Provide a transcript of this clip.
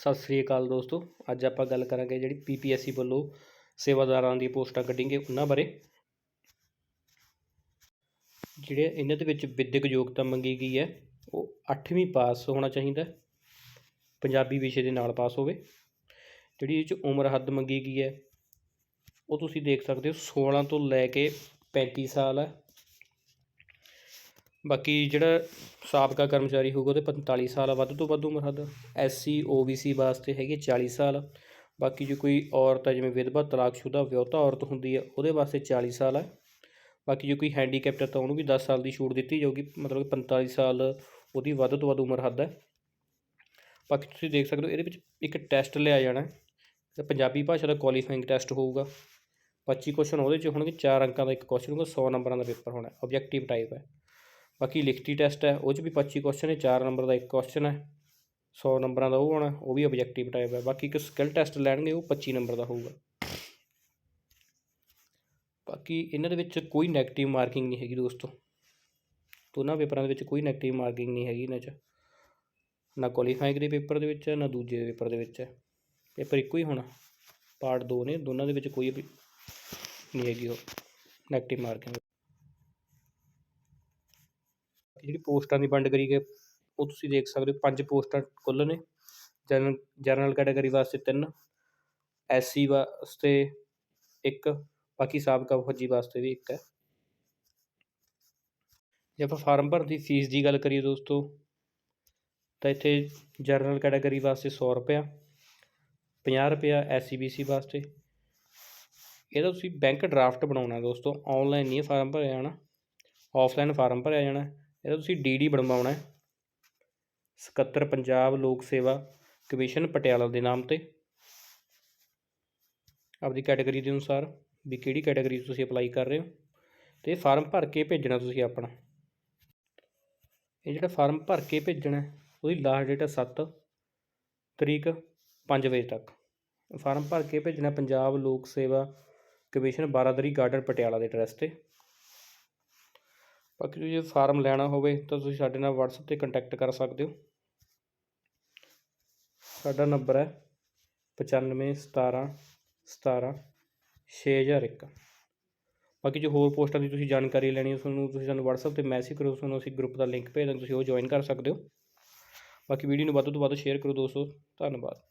ਸਤਿ ਸ੍ਰੀ ਅਕਾਲ ਦੋਸਤੋ। ਅੱਜ ਆਪਾਂ ਗੱਲ ਕਰਾਂਗੇ ਜਿਹੜੀ ਪੀਪੀਐਸਸੀ ਵੱਲੋਂ ਸੇਵਾਦਾਰਾਂ ਦੀ ਪੋਸਟਾਂ ਕੱਢੀਆਂ ਉਹਨਾਂ ਬਾਰੇ। ਜਿਹੜੇ ਇਹਨਾਂ ਦੇ ਵਿੱਚ ਵਿਦਿਅਕ ਯੋਗਤਾ ਮੰਗੀ ਗਈ ਹੈ, ਉਹ 8ਵੀਂ ਪਾਸ ਹੋਣਾ ਚਾਹੀਦਾ ਪੰਜਾਬੀ ਵਿਸ਼ੇ ਦੇ ਨਾਲ ਪਾਸ ਹੋਵੇ। ਜਿਹੜੀ ਇਹ 'ਚ ਉਮਰ ਹੱਦ ਮੰਗੀ ਗਈ ਹੈ, ਉਹ ਤੁਸੀਂ ਦੇਖ ਸਕਦੇ ਹੋ 16 ਤੋਂ ਲੈ ਕੇ 35 ਸਾਲ ਹੈ। ਬਾਕੀ ਜਿਹੜਾ ਸਾਬਕਾ ਕਰਮਚਾਰੀ ਹੋਊਗਾ ਉਹਦੇ 45 ਸਾਲ ਆ, ਵੱਧ ਤੋਂ ਵੱਧ ਉਮਰ ਹੱਦ ਐਸਸੀ, ਓਬੀਸੀ ਵਾਸਤੇ ਹੈਗੀ 40 ਸਾਲ। ਬਾਕੀ ਜੇ ਕੋਈ ਔਰਤ ਹੈ ਜਿਵੇਂ ਵਿਧਵਾ, ਤਲਾਕਸ਼ੁਦਾ, ਵਿਆਹੁਤਾ ਔਰਤ ਹੁੰਦੀ ਹੈ ਉਹਦੇ ਵਾਸਤੇ 40 ਸਾਲ ਹੈ ਬਾਕੀ ਜੇ ਕੋਈ ਹੈਂਡੀਕੈਪਟ ਹੈ ਤਾਂ ਉਹਨੂੰ ਵੀ 10 ਸਾਲ ਦੀ ਛੂਟ ਦਿੱਤੀ ਜਾਊਗੀ, ਮਤਲਬ ਕਿ 45 ਸਾਲ ਉਹਦੀ ਵੱਧ ਤੋਂ ਵੱਧ ਉਮਰ ਹੱਦ ਹੈ ਬਾਕੀ ਤੁਸੀਂ ਦੇਖ ਸਕਦੇ ਹੋ, ਇਹਦੇ ਵਿੱਚ ਇੱਕ ਟੈਸਟ ਲਿਆ ਜਾਣਾ। ਹੈ ਪੰਜਾਬੀ ਭਾਸ਼ਾ ਦਾ ਕੁਆਲੀਫਾਈਂਗ ਟੈਸਟ ਹੋਊਗਾ। 25 ਕੁਐਸਚਨ ਉਹਦੇ 'ਚ ਹੋਣਗੇ 4 ਅੰਕਾਂ ਦਾ ਇੱਕ ਕੁਐਸਚਨ ਹੋਊਗਾ 100 ਨੰਬਰਾਂ ਦਾ ਪੇਪਰ ਹੋਣਾ ਆਬਜੈਕਟਿਵ ਟਾਈਪ ਹੈ ਬਾਕੀ ਲਿਖਤੀ ਟੈਸਟ ਹੈ, ਉਹ 'ਚ ਵੀ 25 ਕੁਐਸਚਨ ਹੈ 4 ਨੰਬਰ ਦਾ ਇੱਕ ਕੁਐਸਚਨ ਹੈ 100 ਨੰਬਰਾਂ ਦਾ ਉਹ ਹੋਣਾ ਉਹ ਵੀ ਆਬਜੈਕਟਿਵ ਟਾਈਪ ਹੈ। ਬਾਕੀ ਇੱਕ ਸਕਿੱਲ ਟੈਸਟ ਲੈਣਗੇ, ਉਹ 25 ਨੰਬਰ ਦਾ ਹੋਊਗਾ। ਬਾਕੀ ਇਹਨਾਂ ਦੇ ਵਿੱਚ ਕੋਈ ਨੈਗੇਟਿਵ ਮਾਰਕਿੰਗ ਨਹੀਂ ਹੈਗੀ ਦੋਸਤੋ। ਦੋਨਾਂ ਪੇਪਰਾਂ ਦੇ ਵਿੱਚ ਕੋਈ ਨੈਗੇਟਿਵ ਮਾਰਕਿੰਗ ਨਹੀਂ ਹੈਗੀ ਇਹਨਾਂ 'ਚ। ਨਾ ਕੁਆਲੀਫਾਈਂਗ ਦੇ ਪੇਪਰ ਦੇ ਵਿੱਚ ਹੈ ਨਾ ਦੂਜੇ ਪੇਪਰ ਦੇ ਵਿੱਚ ਹੈ। ਪੇਪਰ ਇੱਕੋ ਹੀ ਹੋਣਾ। ਪਾਰਟ 2 ਨੇ, ਦੋਨਾਂ ਦੇ ਵਿੱਚ ਕੋਈ ਵੀ ਨਹੀਂ ਹੈਗੀ ਉਹ ਨੈਗੇਟਿਵ ਮਾਰਕਿੰਗ ਜਿਹੜੀ ਪੋਸਟਾਂ ਦੀ ਵੰਡ ਕਰੀ ਗਈ ਉਹ ਤੁਸੀਂ ਦੇਖ ਸਕਦੇ ਹੋ, ਪੰਜ ਪੋਸਟਾਂ ਕੁੱਲ ਨੇ। ਜਨਰਲ ਜਨਰਲ ਕੈਟਾਗਰੀ ਵਾਸਤੇ ਤਿੰਨ, ਐਸਸੀ ਵਾਸਤੇ ਇੱਕ, ਬਾਕੀ ਸਾਬਕਾ ਫੌਜੀ ਵਾਸਤੇ ਵੀ ਇੱਕ ਹੈ। ਜੇ ਆਪਾਂ ਫਾਰਮ ਭਰਨ ਦੀ ਫੀਸ ਦੀ ਗੱਲ ਕਰੀਏ ਦੋਸਤੋ, ਤਾਂ ਇੱਥੇ ਜਨਰਲ ਕੈਟਾਗਰੀ ਵਾਸਤੇ 100 ਰੁਪਇਆ 50 ਰੁਪਇਆ ਐਸਸੀਬੀਸੀ ਵਾਸਤੇ। ਇਹਦਾ ਤੁਸੀਂ ਬੈਂਕ ਡਰਾਫਟ ਬਣਾਉਣਾ ਦੋਸਤੋ ਆਨਲਾਈਨ ਨਹੀਂ ਫਾਰਮ ਭਰਿਆ ਜਾਣਾ ਆਫਲਾਈਨ ਫਾਰਮ ਭਰਿਆ ਜਾਣਾ। ਇਹਦਾ ਤੁਸੀਂ ਡੀਡੀ ਬਣਵਾਉਣਾ ਹੈ। ਸਕੱਤਰ ਪੰਜਾਬ ਲੋਕ ਸੇਵਾ ਕਮਿਸ਼ਨ ਪਟਿਆਲਾ ਦੇ ਨਾਮ ਤੇ। ਆਪਦੀ ਕੈਟਾਗਰੀ ਦੇ ਅਨੁਸਾਰ ਵੀ ਕਿਹੜੀ ਕੈਟਾਗਰੀ 'ਚ ਤੁਸੀਂ ਅਪਲਾਈ ਕਰ ਰਹੇ ਹੋ ਤੇ ਫਾਰਮ ਭਰ ਕੇ ਭੇਜਣਾ ਤੁਸੀਂ ਆਪਣਾ। ਇਹ ਜਿਹੜਾ ਫਾਰਮ ਭਰ ਕੇ ਭੇਜਣਾ ਉਹਦੀ ਲਾਸਟ ਡੇਟ ਹੈ 7 ਤਰੀਕ 5 ਵਜੇ ਤੱਕ। ਫਾਰਮ ਭਰ ਕੇ ਭੇਜਣਾ ਪੰਜਾਬ ਲੋਕ ਸੇਵਾ ਕਮਿਸ਼ਨ ਬਾਰਾਦਰੀ ਗਾਰਡਨ ਪਟਿਆਲਾ ਦੇ ਐਡਰੈਸ ਤੇ। ਬਾਕੀ ਤੁਸੀਂ ਜੇ ਫਾਰਮ ਲੈਣਾ ਹੋਵੇ ਤਾਂ ਤੁਸੀਂ ਸਾਡੇ ਨਾਲ WhatsApp ਤੇ ਕੰਟੈਕਟ ਕਰ ਸਕਦੇ ਹੋ। ਸਾਡਾ ਨੰਬਰ ਹੈ 95 17 17 6001 ਬਾਕੀ ਜੋ ਹੋਰ ਪੋਸਟਾਂ ਦੀ ਤੁਸੀਂ ਜਾਣਕਾਰੀ ਲੈਣੀ ਹੈ, ਤੁਹਾਨੂੰ ਤੁਸੀਂ ਸਾਨੂੰ WhatsApp ਤੇ ਮੈਸੇਜ ਕਰੋ ਤੁਹਾਨੂੰ ਅਸੀਂ ਗਰੁੱਪ ਦਾ ਲਿੰਕ ਭੇਜ ਦਾਂਗੇ, ਤੁਸੀਂ ਉਹ ਜੁਆਇਨ ਕਰ ਸਕਦੇ ਹੋ। ਬਾਕੀ ਵੀਡੀਓ ਨੂੰ ਵੱਧ ਤੋਂ ਵੱਧ ਸ਼ੇਅਰ ਕਰੋ ਦੋਸਤੋ, ਧੰਨਵਾਦ।